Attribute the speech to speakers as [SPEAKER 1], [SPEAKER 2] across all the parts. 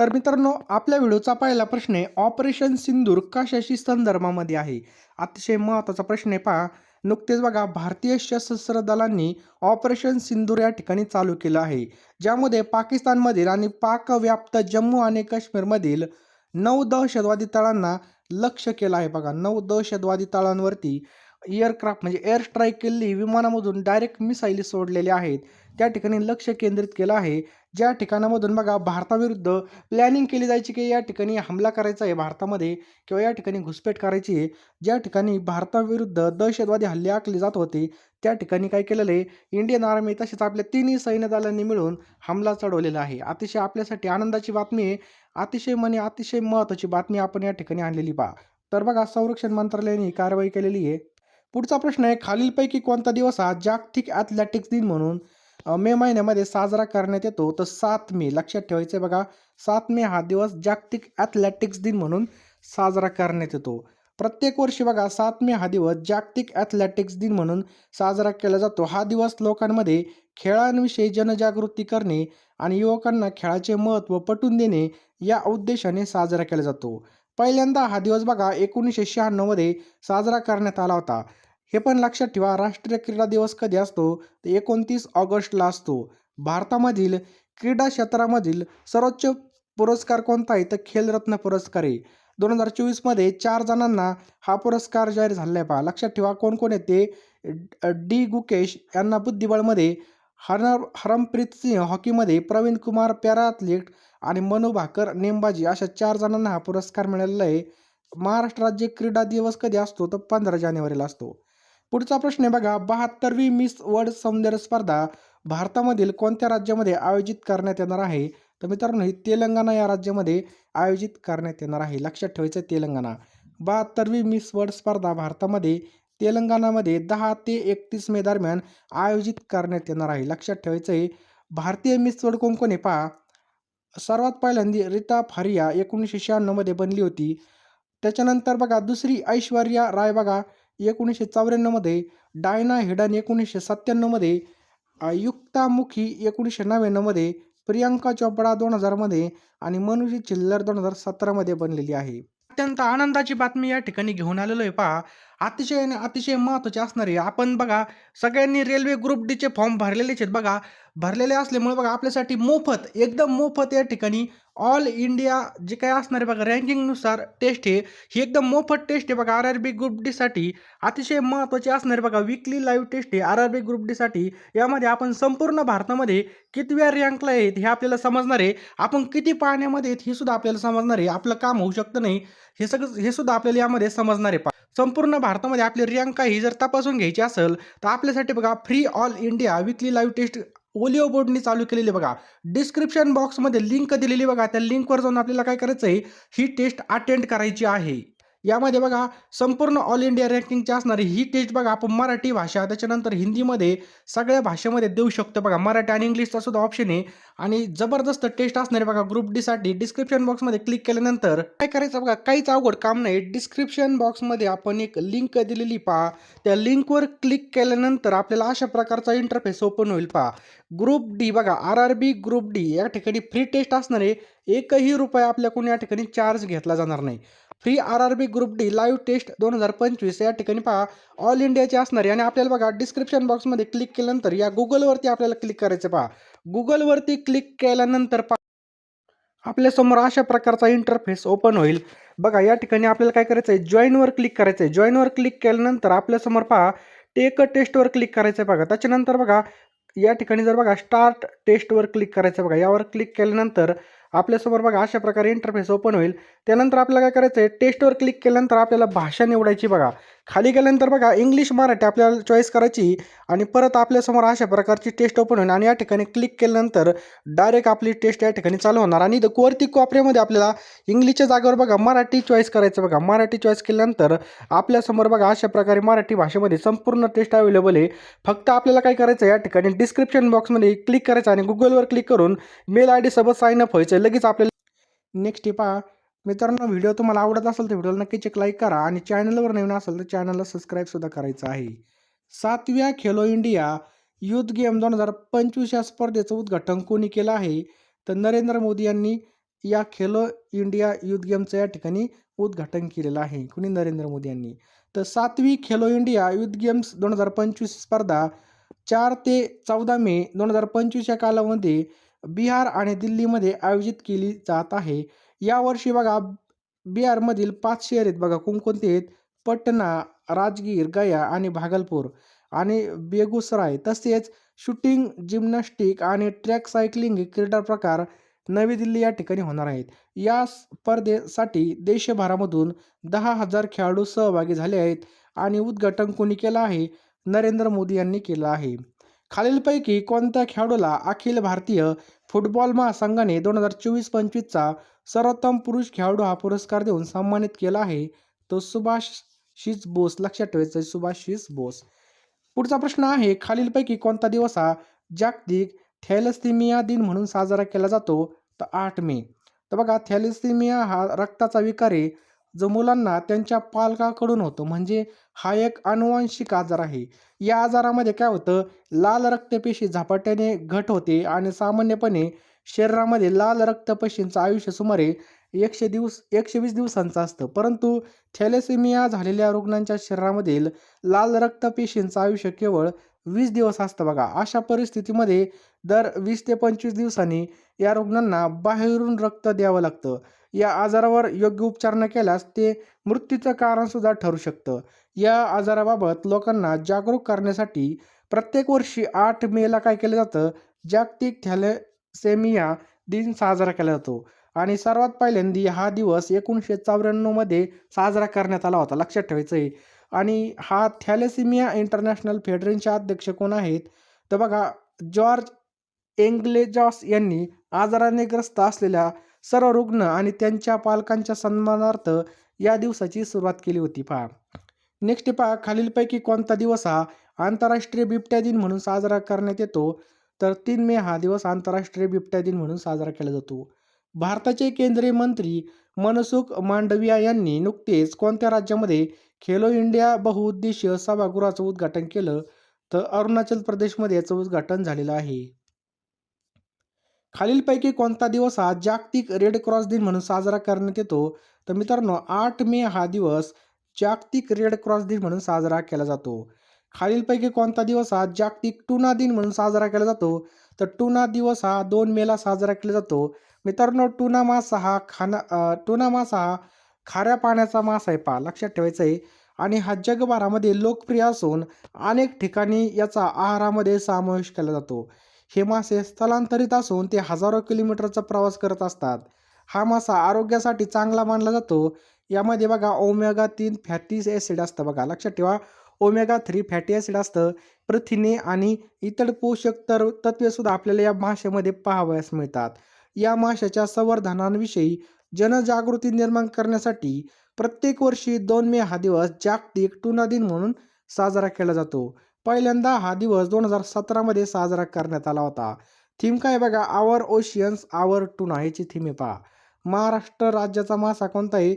[SPEAKER 1] तर मित्रांनो आपल्या व्हिडिओचा पहिला प्रश्न आहे ऑपरेशन सिंदूर कशाशी संदर्भामध्ये आहे? अतिशय महत्त्वाचा प्रश्न आहे पहा. नुकतेच बघा भारतीय सशस्त्र दलांनी ऑपरेशन सिंदूर या ठिकाणी चालू केलं आहे ज्यामध्ये पाकिस्तानमधील आणि पाकव्याप्त जम्मू आणि काश्मीरमधील नऊ दहशतवादी तळांना लक्ष केलं आहे बघा. नऊ दहशतवादी तळांवरती एअरक्राफ्ट म्हणजे एअर स्ट्राईक केलेली विमानामधून डायरेक्ट मिसाईली सोडलेल्या आहेत. त्या ठिकाणी लक्ष केंद्रित केलं आहे. ज्या ठिकाणामधून बघा भारताविरुद्ध प्लॅनिंग केली जायची की या ठिकाणी हमला करायचा आहे भारतामध्ये किंवा या ठिकाणी घुसपेट करायची आहे. ज्या ठिकाणी भारताविरुद्ध दहशतवादी हल्ले आखले जात होते त्या ठिकाणी काय केलेलं आहे? इंडियन आर्मी तसेच आपल्या तिन्ही सैन्य दलांनी मिळून हमला चढवलेला आहे. अतिशय आपल्यासाठी आनंदाची बातमी आहे. अतिशय म्हणे अतिशय महत्त्वाची बातमी आपण या ठिकाणी आणलेली पहा. तर बघा संरक्षण मंत्रालयाने कारवाई केलेली आहे. पुढचा प्रश्न आहे खालीलपैकी कोणता दिवस हा जागतिक ॲथलेटिक्स दिन म्हणून? मे महिन्यामध्ये साजरा करण्यात येतो. तर सात मे लक्षात ठेवायचं आहे बघा. सात मे हा दिवस जागतिक ॲथलेटिक्स दिन म्हणून साजरा करण्यात येतो. प्रत्येक वर्षी बघा सात मे हा दिवस जागतिक ॲथलेटिक्स दिन म्हणून साजरा केला जातो. हा दिवस लोकांमध्ये खेळांविषयी जनजागृती करणे आणि युवकांना खेळाचे महत्त्व पटवून देणे या उद्देशाने साजरा केला जातो. पहिल्यांदा हा दिवस बघा एकोणीसशे शहाण्णवमध्ये साजरा करण्यात आला होता. हे पण लक्षात ठेवा राष्ट्रीय क्रीडा दिवस कधी असतो? तर एकोणतीस ऑगस्टला असतो. भारतामधील क्रीडा क्षेत्रामधील सर्वोच्च पुरस्कार कोणता आहे? तर खेलरत्न पुरस्कार आहे. दोन हजार चोवीसमध्ये चार जणांना हा पुरस्कार जाहीर झालेला आहे पहा. लक्षात ठेवा कोण कोण आहेत ते? डी. गुकेश यांना बुद्धिबळमध्ये हर हरमप्रीत सिंह हॉकीमध्ये प्रवीण कुमार पॅराथलीट आणि मनू भाकर नेमबाजी अशा चार जणांना हा पुरस्कार मिळालेला आहे. महाराष्ट्र राज्य क्रीडा दिवस कधी असतो? तर पंधरा जानेवारीला असतो. पुढचा प्रश्न आहे बघा बहात्तरवी मिस वर्ल्ड सौंदर्य स्पर्धा भारतामधील कोणत्या राज्यामध्ये आयोजित करण्यात येणार आहे? तर मित्रांनो ही तेलंगणा या राज्यामध्ये आयोजित करण्यात येणार आहे. लक्षात ठेवायचं आहे तेलंगणा. बहात्तरवी मिस वर्ल्ड स्पर्धा भारतामध्ये तेलंगणामध्ये दहा ते एकतीस मे दरम्यान आयोजित करण्यात येणार आहे. लक्षात ठेवायचं आहे भारतीय मिस वर्ल्ड कोण आहे? पहा सर्वात पहिल्यांदा रिता फारिया एकोणीसशे शहाण्णवमध्ये बनली होती. त्याच्यानंतर बघा दुसरी ऐश्वर्या राय बघा एकोणीसशे चौऱ्याण्णवमध्ये डायना हिडन एकोणीसशे सत्त्याण्णवमध्ये युक्तामुखी एकोणीसशे नव्याण्णवमध्ये प्रियांका चोपडा दोन हजारमध्ये आणि मनुजी चिल्लर दोन हजार सतरामध्ये बनलेली आहे. अत्यंत आनंदाची बातमी या ठिकाणी घेऊन आलेलो आहे. पहा अतिशय आणि अतिशय महत्त्वाचे असणार आहे. आपण बघा सगळ्यांनी रेल्वे ग्रुप डीचे फॉर्म भरलेलेच आहेत बघा. भरलेले असल्यामुळे बघा आपल्यासाठी मोफत एकदम मोफत या ठिकाणी ऑल इंडिया जे काय असणार आहे बघा रँकिंगनुसार टेस्ट आहे ही एकदम मोफत टेस्ट आहे बघा. आर आर बी ग्रुप डीसाठी अतिशय महत्त्वाची असणार आहे बघा. विकली लाईव्ह टेस्ट आहे आर आर बी ग्रुप डीसाठी यामध्ये आपण संपूर्ण भारतामध्ये कितव्या रँकला आहेत हे आपल्याला समजणार आहे. आपण किती पाण्यामध्ये आहेत हे सुद्धा आपल्याला समजणार आहे. आपलं काम होऊ शकतं नाही. हे सगळं हे सुद्धा आपल्याला यामध्ये समजणार आहे. संपूर्ण भारतामध्ये आपली रियांका ही जर तपासून घ्यायची असेल तर आपल्यासाठी बघा free all India weekly live test ओलिओ बोर्डनी चालू केलेली बघा. डिस्क्रिप्शन बॉक्समध्ये लिंक दिलेली बघा. त्या लिंकवर जाऊन आपल्याला काय करायचं आहे ही टेस्ट अटेंड करायची आहे. यामध्ये बघा संपूर्ण ऑल इंडिया रँकिंगची असणारी ही टेस्ट बघा आपण मराठी भाषा त्याच्यानंतर हिंदीमध्ये सगळ्या भाषेमध्ये देऊ शकतो बघा. मराठी आणि इंग्लिशचा सुद्धा ऑप्शन आहे. आणि जबरदस्त टेस्ट असणारे बघा ग्रुप डीसाठी डिस्क्रिप्शन बॉक्समध्ये क्लिक केल्यानंतर काय करायचं बघा काहीच अवघड काम नाही. डिस्क्रिप्शन बॉक्समध्ये आपण एक लिंक दिलेली पहा. त्या लिंकवर क्लिक केल्यानंतर आपल्याला अशा प्रकारचा इंटरफेस ओपन होईल पहा. ग्रुप डी बघा R R B group D या ठिकाणी फ्री टेस्ट असणारे एकही रुपये आपल्या या ठिकाणी चार्ज घेतला जाणार नाही. Free R R B group D live test दोन हजार पंचवीस या ठिकाणी पहा. ऑल इंडियाची असणारी आणि आपल्याला बघा डिस्क्रिप्शन बॉक्समध्ये क्लिक केल्यानंतर या गुगलवरती आपल्याला क्लिक करायचं पहा. गुगलवरती क्लिक केल्यानंतर पहा. आपल्यासमोर अशा प्रकारचा इंटरफेस ओपन होईल. बघा या ठिकाणी आपल्याला काय करायचं आहे जॉईनवर क्लिक करायचं आहे जॉईनवर क्लिक केल्यानंतर आपल्यासमोर पहा टेक टेस्टवर क्लिक करायचं आहे बघा. त्याच्यानंतर बघा या ठिकाणी जर बघा स्टार्ट टेस्टवर क्लिक करायचं आहे बघा. यावर क्लिक केल्यानंतर आपल्यासमोर बघा अशा प्रकारे इंटरफेस ओपन होईल. त्यानंतर आपल्याला काय करायचं आहे टेस्टवर क्लिक केल्यानंतर आपल्याला भाषा निवडायची बघा. खाली गेल्यानंतर बघा इंग्लिश मराठी आपल्याला चॉईस करायची आणि परत आपल्यासमोर अशा प्रकारची टेस्ट ओपन होईल आणि या ठिकाणी क्लिक केल्यानंतर डायरेक्ट आपली टेस्ट या ठिकाणी चालू होणार. आणि कोरती वरती कोपऱ्यामध्ये आपल्याला इंग्लिशच्या जागेवर बघा मराठी चॉईस करायचं बघा. मराठी चॉईस केल्यानंतर आपल्यासमोर बघा अशा प्रकारे मराठी भाषेमध्ये संपूर्ण टेस्ट अवेलेबल आहे. फक्त आपल्याला काय करायचं या ठिकाणी डिस्क्रिप्शन बॉक्समध्ये क्लिक करायचं आणि गुगलवर क्लिक करून मेल आय डीसोबत साईन अप व्हायचं. लगेच आपल्याला नेक्स्ट पहा. मित्रांनो व्हिडिओ तुम्हाला आवडत असेल तर व्हिडिओला नक्कीच एक लाईक करा आणि चॅनलवर नवीन असेल तर चॅनलला सबस्क्राईबसुद्धा करायचं आहे. सातव्या खेलो इंडिया युथ गेम दोन हजार पंचवीस या स्पर्धेचं उद्घाटन कोणी केलं आहे? तर नरेंद्र मोदी यांनी या खेलो इंडिया युथ गेमचं या ठिकाणी उद्घाटन केलेलं आहे. कुणी? नरेंद्र मोदी यांनी. तर सातवी खेलो इंडिया युथ गेम्स दोन हजार पंचवीस स्पर्धा चार ते चौदा मे दोन हजार पंचवीस या कालामध्ये बिहार आणि दिल्लीमध्ये आयोजित केली जात आहे. यावर्षी बघा बिहारमधील पाच शहर आहेत बघा कोणकोणते आहेत? पटना राजगीर गया आणि भागलपूर आणि बेगुसराय. तसेच शूटिंग जिम्नॅस्टिक आणि ट्रॅक सायकलिंग हे क्रीडा प्रकार नवी दिल्ली या ठिकाणी होणार आहेत. या स्पर्धेसाठी देशभरामधून दहा हजार खेळाडू सहभागी झाले आहेत आणि उद्घाटन कोणी केलं आहे? नरेंद्र मोदी यांनी केलं आहे. खालीलपैकी कोणत्या खेळाडूला अखिल भारतीय फुटबॉल महासंघाने दोन हजार चोवीस पंचवीसचा सर्वोत्तम पुरुष खेळाडू हा पुरस्कार देऊन सन्मानित केला आहे तो सुभाषिस बोस. लक्षात ठेवायचं आहे सुभाषिस बोस. पुढचा प्रश्न आहे खालीलपैकी कोणता दिवस हा जागतिक थॅलेसेमिया दिन म्हणून साजरा केला जातो? तर आठ मे. तर बघा थॅलेसेमिया हा रक्ताचा विकार आहे. जो मुलांना त्यांच्या पालकाकडून होतो म्हणजे हा एक अनुवांशिक आजार आहे. या आजारामध्ये काय होतं लाल रक्तपेशी झपाट्याने घट होते आणि सामान्यपणे शरीरामध्ये लाल रक्तपेशींचं आयुष्य सुमारे एकशे दिवस एकशे वीस दिवसांचं असतं. परंतु थॅलेसेमिया झालेल्या रुग्णांच्या शरीरामधील लाल रक्तपेशींचं आयुष्य केवळ वीस दिवस असतं बघा. अशा परिस्थितीमध्ये दर वीस ते पंचवीस दिवसांनी या रुग्णांना बाहेरून रक्त द्यावं लागतं. या आजारावर योग्य उपचार न केल्यास ते मृत्यूचं कारणसुद्धा ठरू शकतं. या आजाराबाबत लोकांना जागरूक करण्यासाठी प्रत्येक वर्षी आठ मेला काय केलं जातं? जागतिक थॅलेसेमिया दिन साजरा केला जातो. आणि सर्वात पहिल्यांदी हा दिवस एकोणीसशे चौऱ्याण्णवमध्ये साजरा करण्यात आला होता. लक्षात ठेवायचं आहे आणि हा थॅलेसिमिया इंटरनॅशनल फेडरेशनचे अध्यक्ष कोण आहेत? तर बघा जॉर्ज एंग्लेजॉस यांनी आजाराने ग्रस्त असलेल्या सर्व रुग्ण आणि त्यांच्या पालकांच्या सन्मानार्थ या दिवसाची सुरुवात केली होती. पहा. नेक्स्ट पहा खालीलपैकी कोणता दिवस हा? आंतरराष्ट्रीय बिबट्या दिन म्हणून साजरा करण्यात येतो. तर तीन मे हा दिवस आंतरराष्ट्रीय बिबट्या दिन म्हणून साजरा केला जातो. भारताचे केंद्रीय मंत्री मनसुख मांडविया यांनी नुकतेच कोणत्या राज्यामध्ये खेलो इंडिया बहुउद्देशीय सभागृहाचं उद्घाटन केलं? तर अरुणाचल प्रदेशमध्ये याचं उद्घाटन झालेलं आहे. खालीलपैकी कोणता दिवस हा जागतिक रेड क्रॉस दिन म्हणून साजरा करण्यात येतो? तर मित्रांनो आठ मे हा दिवस जागतिक रेड क्रॉस दिन म्हणून साजरा केला जातो. खालीलपैकी कोणता दिवस हा जागतिक टुना दिन म्हणून साजरा केला जातो? तर टुना दिवस हा दोन मेला साजरा केला जातो. मित्रांनो टुना मासा हा खाना टुना मासा हा खाऱ्या पाण्याचा मासा आहे पा लक्षात ठेवायचं आहे. आणि हा जगभरामध्ये लोकप्रिय असून अनेक ठिकाणी याचा आहारामध्ये समावेश केला जातो. हे मासे स्थलांतरित असून ते हजारो किलोमीटरचा प्रवास करत असतात. हा मासा आरोग्यासाठी चांगला मानला जातो. यामध्ये बघा ओमेगा तीन फॅटी ॲसिड असतं बघा. लक्षात ठेवा ओमेगा थ्री फॅटी ॲसिड असतं. प्रथिने आणि इतर पोषक तर तत्वेसुद्धा आपल्याला या माशामध्ये पाहावयास मिळतात. या माशाच्या संवर्धनांविषयी जनजागृती निर्माण करण्यासाठी प्रत्येक वर्षी दोन मे हा दिवस जागतिक टुना दिन म्हणून साजरा केला जातो. पहिल्यांदा हा दिवस दोन हजार सतरामध्ये साजरा करण्यात आला होता. थीम काय बघा? आवर ओशियन्स आवर टुना याची थीम आहे पहा. महाराष्ट्र राज्याचा मासा कोणताही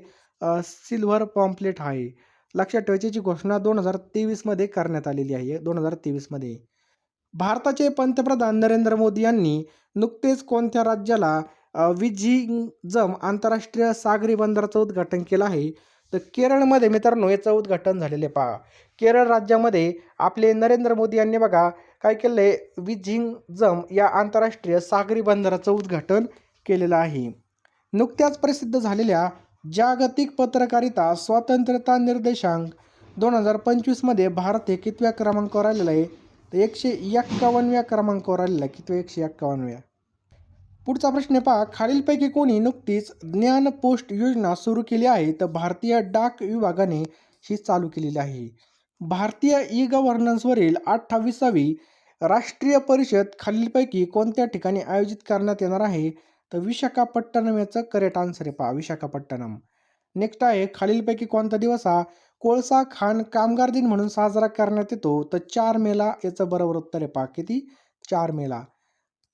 [SPEAKER 1] सिल्व्हर पॉम्पलेट आहे. लक्षात ठेवायची घोषणा दोन हजार तेवीसमध्ये करण्यात आलेली आहे. दोन हजार तेवीसमध्ये भारताचे पंतप्रधान नरेंद्र मोदी यांनी नुकतेच कोणत्या राज्याला विझिंगजम आंतरराष्ट्रीय सागरी बंदराचं उद्घाटन केलं आहे? तर केरळमध्ये मित्रांनो याचं उद्घाटन झालेलं आहे पहा. केरळ राज्यामध्ये आपले नरेंद्र मोदी यांनी बघा काय केलं आहे विझिंगजम या आंतरराष्ट्रीय सागरी बंदराचं उद्घाटन केलेलं आहे. नुकत्याच प्रसिद्ध झालेल्या जागतिक पत्रकारिता स्वातंत्र्यता निर्देशांक दोन हजार पंचवीसमध्ये भारत हे कितव्या क्रमांकावर आलेलं आहे? तर एकशे एक्कावन्नव्या क्रमांकावर आलेला आहे. कितव्या? एकशे एक्कावन्नव्या. पुढचा प्रश्न पहा. खालीलपैकी कोणी नुकतीच ज्ञान पोस्ट योजना सुरू केली आहे तर भारतीय डाक विभागाने ही चालू केलेली आहे. भारतीय ई गव्हर्नन्सवरील अठ्ठावीसावी राष्ट्रीय परिषद खालीलपैकी कोणत्या ठिकाणी आयोजित करण्यात येणार आहे? तर विशाखापट्टणम याचं करेक्ट आन्सर आहे पहा विशाखापट्टणम. नेक्स्ट आहे खालीलपैकी कोणता दिवस हा? कोळसा खाण कामगार दिन म्हणून साजरा करण्यात येतो. तर चार मेला याचं बरोबर उत्तर आहे पहा किती? चार मेला.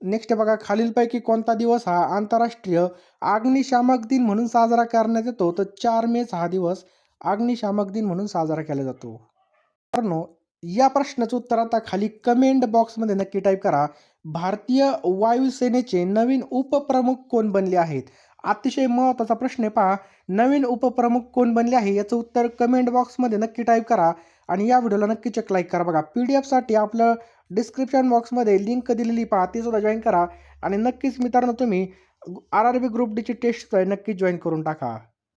[SPEAKER 1] नेक्स्ट बघा खालीलपैकी कोणता दिवस हा आंतरराष्ट्रीय अग्निशामक दिन म्हणून साजरा करण्यात येतो? तर चार मेच हा दिवस अग्निशामक दिन म्हणून साजरा केला जातो. मित्रांनो या प्रश्नाचं उत्तर आता खाली कमेंट बॉक्समध्ये नक्की टाईप करा. भारतीय वायुसेनेचे नवीन उपप्रमुख कोण बनले आहेत? अतिशय महत्त्वाचा प्रश्न आहे पहा. नवीन उपप्रमुख कोण बनले आहे? याचं उत्तर कमेंट बॉक्समध्ये नक्की टाईप करा. आणि या व्हिडिओला नक्कीच चेक लाईक करा. बघा पी डी एफसाठी आपलं डिस्क्रिप्शन बॉक्समध्ये लिंक दिलेली पहा ती सुद्धा जॉईन करा. आणि नक्कीच मित्रांनो तुम्ही आर आर बी ग्रुप डीची टेस्ट नक्कीच जॉईन करून टाका.